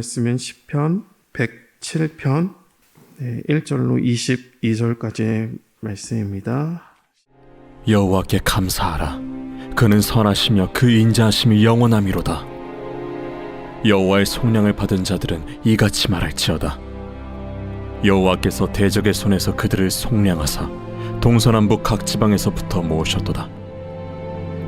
말씀은 시편 107편 네, 1절로 22절까지의 말씀입니다. 여호와께 감사하라. 그는 선하시며 그 인자하심이 영원함이로다. 여호와의 속량을 받은 자들은 이같이 말할지어다. 여호와께서 대적의 손에서 그들을 속량하사 동서남북 각 지방에서부터 모으셨도다.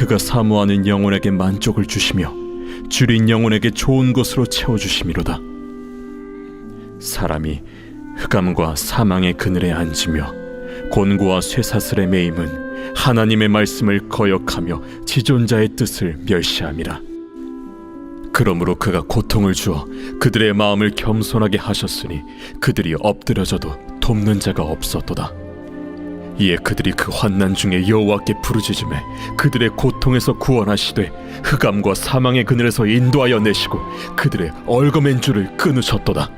그가 사모하는 영혼에게 만족을 주시며 줄인 영혼에게 좋은 것으로 채워 주심이로다. 사람이 흑암과 사망의 그늘에 앉으며 곤고와 쇠사슬의 매임은 하나님의 말씀을 거역하며 지존자의 뜻을 멸시함이라. 그러므로 그가 고통을 주어 그들의 마음을 겸손하게 하셨으니 그들이 엎드려져도 돕는 자가 없었도다. 이에 그들이 그 환난 중에 여호와께 부르짖음에 그들의 고통에서 구원하시되 흑암과 사망의 그늘에서 인도하여 내시고 그들의 얼거맨 줄을 끊으셨도다.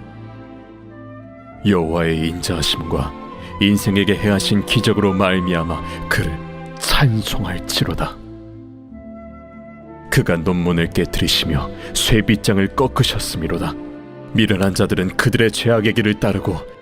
여호와의 인자하심과 인생에게 행하신 기적으로 말미암아 그를 찬송할지로다. 그가 논문을 깨뜨리시며 쇠빗장을 꺾으셨음이로다. 미련한 자들은 그들의 죄악의 길을 따르고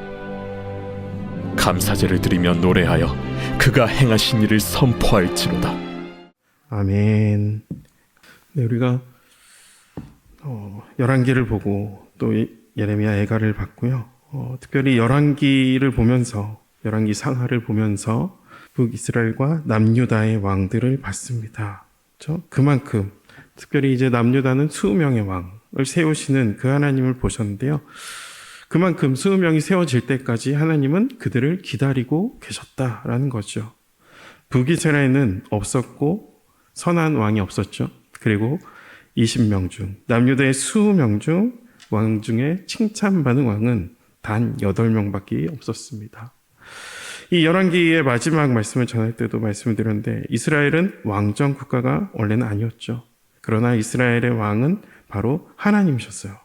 감사제를 드리며 노래하여 그가 행하신 일을 선포할지로다. 아멘. 네, 우리가 어, 열왕기를 보고 또 이- 예레미야 애가를 봤고요. 어, 특별히 열왕기를 보면서 열왕기 상하를 보면서 북이스라엘과 남유다의 왕들을 봤습니다. 그렇죠? 그만큼 특별히 이제 남유다는 수명의 왕을 세우시는 그 하나님을 보셨는데요. 그만큼 수명이 세워질 때까지 하나님은 그들을 기다리고 계셨다라는 거죠. 북이스라엘은 없었고 선한 왕이 없었죠. 그리고 20명 중 남유다의 20명 중 왕 중에 칭찬받은 왕은 단 8명밖에 없었습니다. 이 열왕기의 마지막 말씀을 전할 때도 말씀을 드렸는데 이스라엘은 왕정 국가가 원래는 아니었죠. 그러나 이스라엘의 왕은 바로 하나님이셨어요.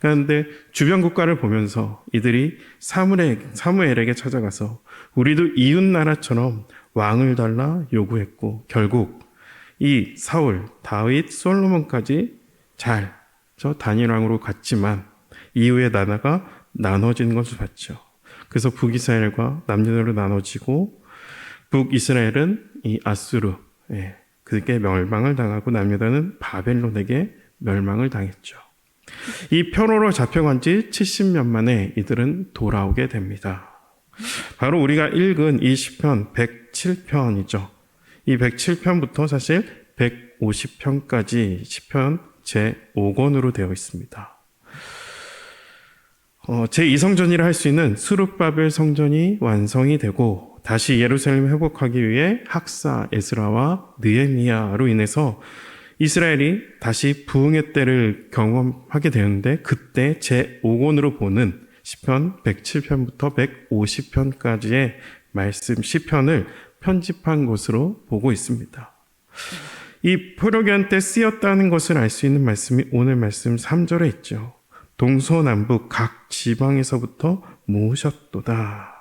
그런데 주변 국가를 보면서 이들이 사무엘, 사무엘에게 찾아가서 우리도 이웃 나라처럼 왕을 달라 요구했고 결국 이 사울, 다윗, 솔로몬까지 잘 저 단일 왕으로 갔지만 이후에 나라가 나눠진 것을 봤죠. 그래서 북이스라엘과 남유다로 나눠지고 북이스라엘은 이 아수르, 예, 그게 멸망을 당하고 남유다는 바벨론에게 멸망을 당했죠. 이 표로로 잡혀간 지 70년 만에 이들은 돌아오게 됩니다. 바로 우리가 읽은 이 시편 107편이죠. 이 107편부터 사실 150편까지 시편 제 5권으로 되어 있습니다. 어, 제 2성전이라 할 수 있는 수룹바벨 성전이 완성이 되고 다시 예루살렘을 회복하기 위해 학사 에스라와 느헤미야로 인해서 이스라엘이 다시 부흥의 때를 경험하게 되는데 그때 제 5권으로 보는 시편 107편부터 150편까지의 말씀 시편을 편집한 것으로 보고 있습니다. 이 포로기한 때 쓰였다는 것을 알 수 있는 말씀이 오늘 말씀 3절에 있죠. 동서남북 각 지방에서부터 모으셨도다.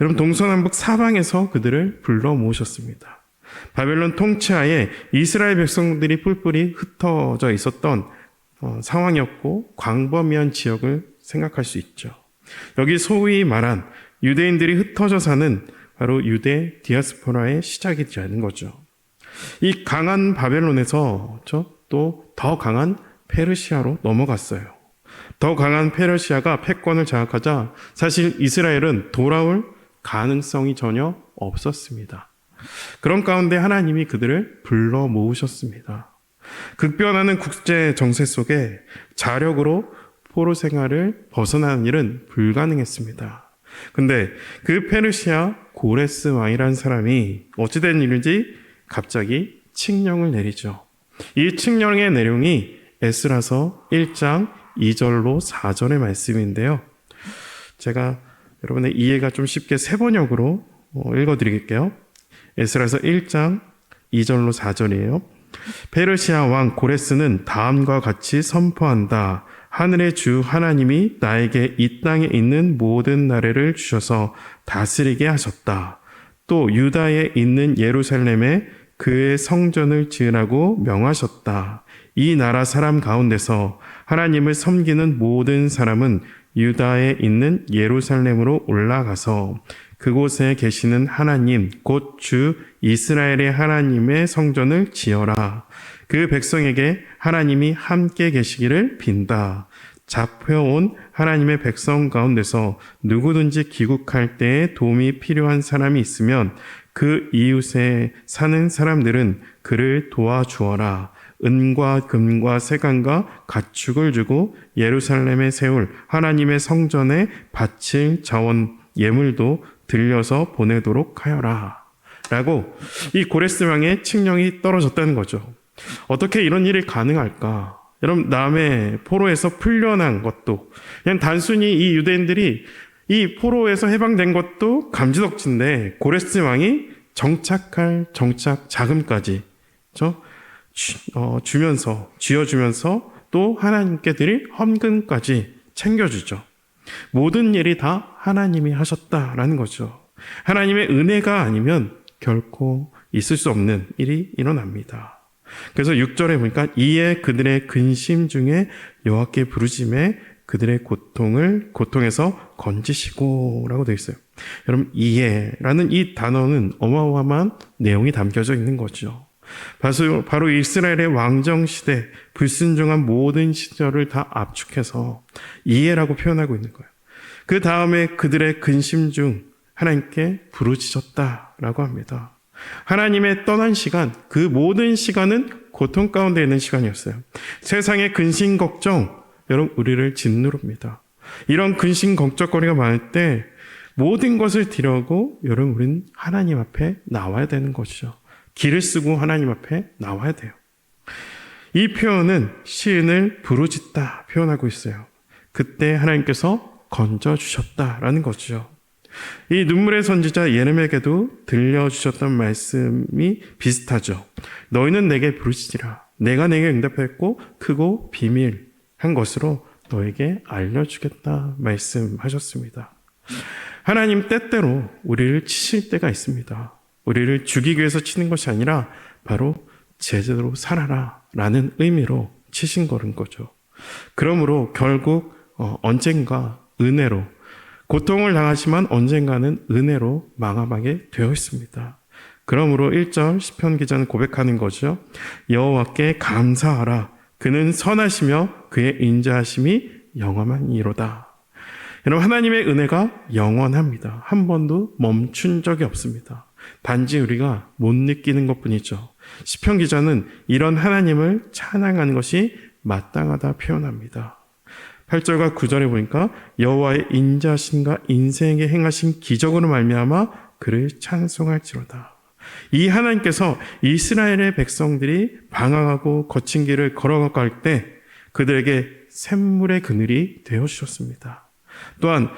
여러분 동서남북 사방에서 그들을 불러 모으셨습니다. 바벨론 통치하에 이스라엘 백성들이 뿔뿔이 흩어져 있었던 어, 상황이었고 광범위한 지역을 생각할 수 있죠. 여기 소위 말한 유대인들이 흩어져 사는 바로 유대 디아스포라의 시작이 되는 거죠. 이 강한 바벨론에서 또 더 강한 페르시아로 넘어갔어요. 더 강한 페르시아가 패권을 장악하자 사실 이스라엘은 돌아올 가능성이 전혀 없었습니다. 그런 가운데 하나님이 그들을 불러 모으셨습니다. 급변하는 국제 정세 속에 자력으로 포로 생활을 벗어나는 일은 불가능했습니다. 근데 그 페르시아 고레스 왕이라는 사람이 어찌된 일인지 갑자기 칙령을 내리죠. 이 칙령의 내용이 에스라서 1장 2절로 4절의 말씀인데요. 제가 여러분의 이해가 좀 쉽게 세 번역으로 어, 읽어드릴게요. 에스라서 1장 2절로 4절이에요. 페르시아 왕 고레스는 다음과 같이 선포한다. 하늘의 주 하나님이 나에게 이 땅에 있는 모든 나라를 주셔서 다스리게 하셨다. 또 유다에 있는 예루살렘에 그의 성전을 지으라고 명하셨다. 이 나라 사람 가운데서 하나님을 섬기는 모든 사람은 유다에 있는 예루살렘으로 올라가서 그곳에 계시는 하나님, 곧 주 이스라엘의 하나님의 성전을 지어라. 그 백성에게 하나님이 함께 계시기를 빈다. 잡혀온 하나님의 백성 가운데서 누구든지 귀국할 때에 도움이 필요한 사람이 있으면 그 이웃에 사는 사람들은 그를 도와주어라. 은과 금과 세간과 가축을 주고 예루살렘에 세울 하나님의 성전에 바칠 자원 예물도 들려서 보내도록 하여라. 라고 이 고레스 왕의 칙령이 떨어졌다는 거죠. 어떻게 이런 일이 가능할까? 여러분, 남의 포로에서 풀려난 것도, 그냥 단순히 이 유대인들이 이 포로에서 해방된 것도 감지덕지인데, 고레스 왕이 정착할 정착 자금까지, 저, 어, 주면서, 쥐어주면서 또 하나님께 드릴 헌금까지 챙겨주죠. 모든 일이 다 하나님이 하셨다라는 거죠. 하나님의 은혜가 아니면 결코 있을 수 없는 일이 일어납니다. 그래서 6절에 보니까 이에 그들의 근심 중에 여호와께 부르심에 그들의 고통을 고통에서 건지시고라고 되어 있어요. 여러분 이에라는 이 단어는 어마어마한 내용이 담겨져 있는 거죠. 바로, 바로 이스라엘의 왕정 시대 불순종한 모든 시절을 다 압축해서 이해라고 표현하고 있는 거예요. 그 다음에 그들의 근심 중 하나님께 부르짖었다라고 합니다. 하나님의 떠난 시간, 그 모든 시간은 고통 가운데 있는 시간이었어요. 세상의 근심 걱정, 여러분 우리를 짓누릅니다. 이런 근심 걱정거리가 많을 때 모든 것을 드려고 여러분 우리는 하나님 앞에 나와야 되는 것이죠. 길을 쓰고 하나님 앞에 나와야 돼요. 이 표현은 시인을 부르짖다 표현하고 있어요. 그때 하나님께서 건져 주셨다라는 거죠. 이 눈물의 선지자 예레미야에게도 들려 주셨던 말씀이 비슷하죠. 너희는 내게 부르짖으라. 내가 내게 응답했고 크고 비밀한 것으로 너에게 알려주겠다 말씀하셨습니다. 하나님 때때로 우리를 치실 때가 있습니다. 우리를 죽이기 위해서 치는 것이 아니라 바로 제대로 살아라 라는 의미로 치신 거는 거죠. 그러므로 결국 어, 언젠가 은혜로 고통을 당하지만 언젠가는 은혜로 망함하게 되어 있습니다. 그러므로 1절 시편 기자는 고백하는 거죠. 여호와께 감사하라. 그는 선하시며 그의 인자하심이 영원한 이로다. 여러분 하나님의 은혜가 영원합니다. 한 번도 멈춘 적이 없습니다. 단지 우리가 못 느끼는 것뿐이죠. 시편 기자는 이런 하나님을 찬양하는 것이 마땅하다 표현합니다. 8절과 9절에 보니까 여호와의 인자신과 인생에 행하신 기적으로 말미암아 그를 찬송할지로다. 이 하나님께서 이스라엘의 백성들이 방황하고 거친 길을 걸어갈 때 그들에게 샘물의 그늘이 되어 주셨습니다. 또한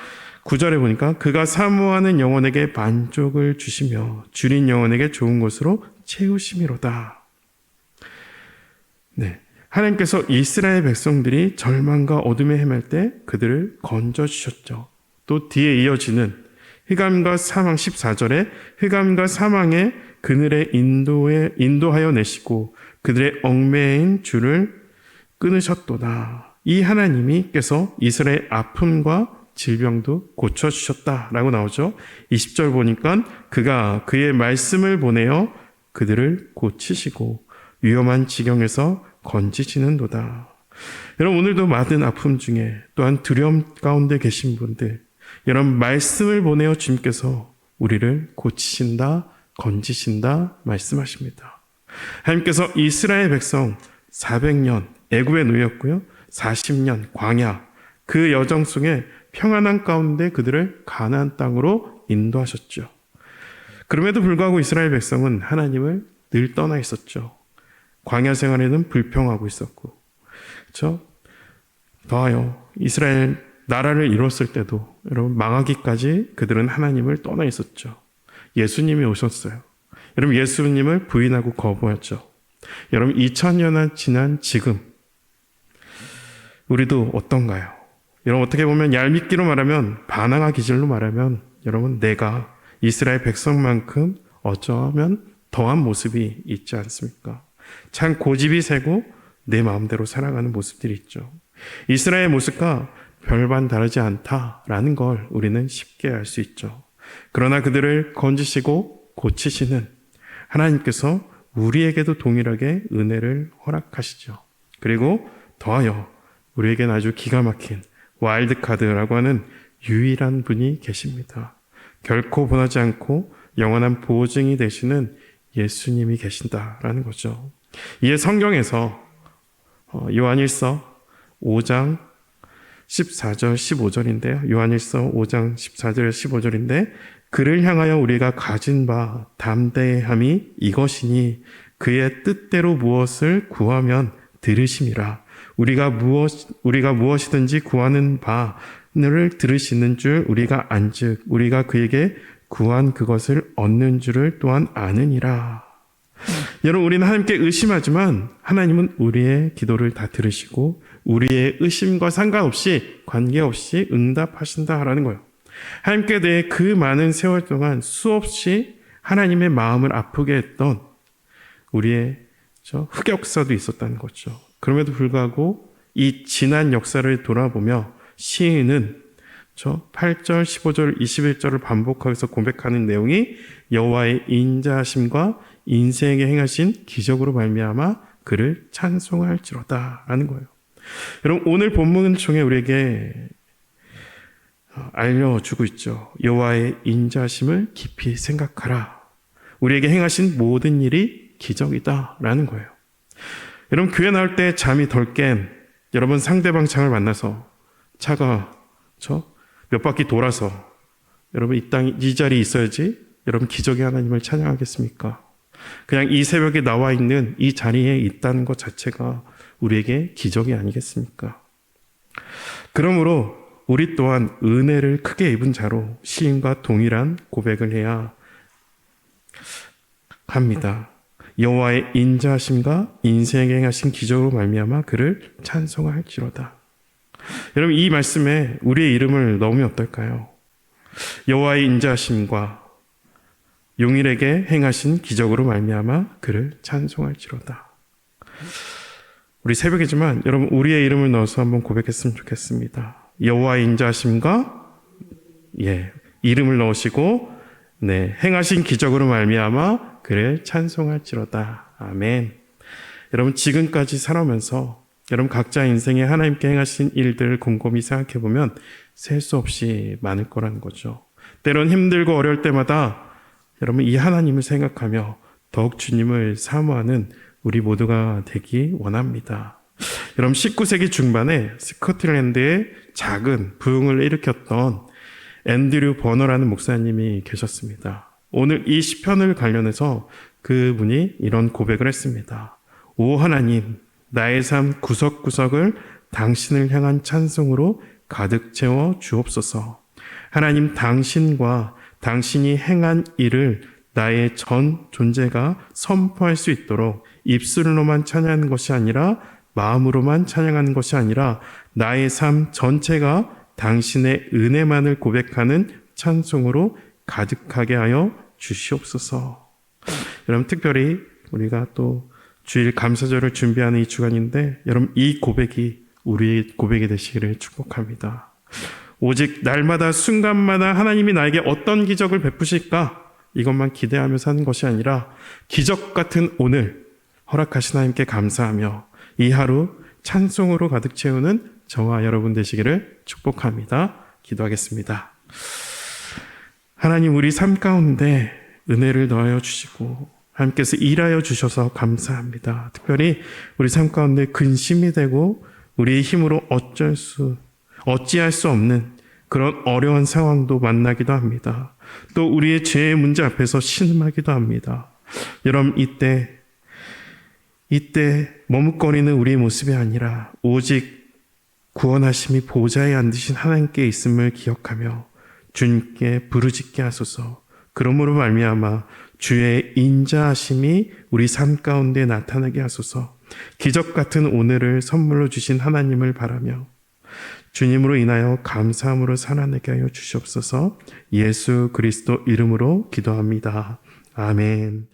9절에 보니까 그가 사모하는 영혼에게 만족을 주시며 줄인 영혼에게 좋은 것으로 채우심이로다. 네. 하나님께서 이스라엘 백성들이 절망과 어둠에 헤맬 때 그들을 건져 주셨죠. 또 뒤에 이어지는 흑암과 사망 14절에 흑암과 사망의 그늘에 인도에 인도하여 내시고 그들의 얽매인 줄을 끊으셨도다. 이 하나님이께서 이스라엘 아픔과 질병도 고쳐 주셨다라고 나오죠. 20절 보니까 그가 그의 말씀을 보내어 그들을 고치시고 위험한 지경에서 건지시는도다. 여러분 오늘도 많은 아픔 중에 또한 두려움 가운데 계신 분들 여러분 말씀을 보내어 주님께서 우리를 고치신다 건지신다 말씀하십니다. 하나님께서 이스라엘 백성 400년 애굽에 놓였고요. 40년 광야 그 여정 속에 평안한 가운데 그들을 가나안 땅으로 인도하셨죠. 그럼에도 불구하고 이스라엘 백성은 하나님을 늘 떠나 있었죠. 광야 생활에는 불평하고 있었고, 그렇죠? 더하여 이스라엘 나라를 이뤘을 때도 여러분 망하기까지 그들은 하나님을 떠나 있었죠. 예수님이 오셨어요. 여러분 예수님을 부인하고 거부했죠. 여러분 2000년 지난 지금 우리도 어떤가요? 여러분 어떻게 보면 얄밉기로 말하면 반항아 기질로 말하면 여러분 내가 이스라엘 백성만큼 어쩌면 더한 모습이 있지 않습니까? 참 고집이 세고 내 마음대로 살아가는 모습들이 있죠. 이스라엘 모습과 별반 다르지 않다라는 걸 우리는 쉽게 알 수 있죠. 그러나 그들을 건지시고 고치시는 하나님께서 우리에게도 동일하게 은혜를 허락하시죠. 그리고 더하여 우리에겐 아주 기가 막힌 와일드카드라고 하는 유일한 분이 계십니다. 결코 변하지 않고 영원한 보증이 되시는 예수님이 계신다라는 거죠. 이에 성경에서 어, 요한일서 5장 14절 15절인데요. 요한일서 5장 14절 15절인데 그를 향하여 우리가 가진 바 담대함이 이것이니 그의 뜻대로 무엇을 구하면 들으심이라 우리가 무엇 우리가 무엇이든지 구하는 바를 들으시는 줄 우리가 안즉 우리가 그에게 구한 그것을 얻는 줄을 또한 아느니라. 여러분 우리는 하나님께 의심하지만 하나님은 우리의 기도를 다 들으시고 우리의 의심과 상관없이 관계없이 응답하신다라는 거예요. 하나님께 대해 그 많은 세월 동안 수없이 하나님의 마음을 아프게 했던 우리의 저 흑역사도 있었다는 거죠. 그럼에도 불구하고 이 지난 역사를 돌아보며 시인은 저 8절, 15절, 21절을 반복하면서 고백하는 내용이 여호와의 인자하심과 인생에 행하신 기적으로 말미암아 그를 찬송할지로다라는 거예요. 여러분 오늘 본문을 통해 우리에게 알려주고 있죠. 여호와의 인자심을 깊이 생각하라. 우리에게 행하신 모든 일이 기적이다라는 거예요. 여러분 교회 나올 때 잠이 덜 깬 여러분 상대방 창을 만나서 차가 저 몇 바퀴 돌아서 여러분 이 땅 이 자리에 있어야지 여러분 기적의 하나님을 찬양하겠습니까? 그냥 이 새벽에 나와 있는 이 자리에 있다는 것 자체가 우리에게 기적이 아니겠습니까? 그러므로 우리 또한 은혜를 크게 입은 자로 시인과 동일한 고백을 해야 합니다. 여호와의 인자하심과 인생에 행하신 기적으로 말미암아 그를 찬송할지로다. 여러분 이 말씀에 우리의 이름을 넣으면 어떨까요? 여호와의 인자하심과 용일에게 행하신 기적으로 말미암아 그를 찬송할지로다. 우리 새벽이지만 여러분 우리의 이름을 넣어서 한번 고백했으면 좋겠습니다. 여호와의 인자하심과 예 이름을 넣으시고 네 행하신 기적으로 말미암아 그를 찬송할지로다. 아멘. 여러분 지금까지 살아오면서 여러분 각자 인생에 하나님께 행하신 일들을 곰곰이 생각해 보면 셀 수 없이 많을 거라는 거죠. 때론 힘들고 어려울 때마다 여러분 이 하나님을 생각하며 더욱 주님을 사모하는 우리 모두가 되기 원합니다. 여러분 19세기 중반에 스코틀랜드에 작은 부흥을 일으켰던 앤드류 버너라는 목사님이 계셨습니다. 오늘 이 시편을 관련해서 그분이 이런 고백을 했습니다. 오 하나님, 나의 삶 구석구석을 당신을 향한 찬송으로 가득 채워 주옵소서. 하나님 당신과 당신이 행한 일을 나의 전 존재가 선포할 수 있도록 입술로만 찬양하는 것이 아니라 마음으로만 찬양하는 것이 아니라 나의 삶 전체가 당신의 은혜만을 고백하는 찬송으로 가득하게 하여 주시옵소서. 여러분 특별히 우리가 또 주일 감사절을 준비하는 이 주간인데 여러분 이 고백이 우리의 고백이 되시기를 축복합니다. 오직 날마다 순간마다 하나님이 나에게 어떤 기적을 베푸실까 이것만 기대하며 사는 것이 아니라 기적 같은 오늘 허락하신 하나님께 감사하며 이 하루 찬송으로 가득 채우는 저와 여러분 되시기를 축복합니다. 기도하겠습니다. 하나님 우리 삶 가운데 은혜를 더하여 주시고 하나님께서 일하여 주셔서 감사합니다. 특별히 우리 삶 가운데 근심이 되고 우리의 힘으로 어쩔 수 어찌할 수 없는 그런 어려운 상황도 만나기도 합니다. 또 우리의 죄의 문제 앞에서 신음하기도 합니다. 여러분 이때 이때 머뭇거리는 우리의 모습이 아니라 오직 구원하심이 보좌에 앉으신 하나님께 있음을 기억하며 주님께 부르짖게 하소서. 그러므로 말미암아 주의 인자하심이 우리 삶 가운데 나타나게 하소서. 기적 같은 오늘을 선물로 주신 하나님을 바라며 주님으로 인하여 감사함으로 살아내게 하여 주시옵소서. 예수 그리스도 이름으로 기도합니다. 아멘.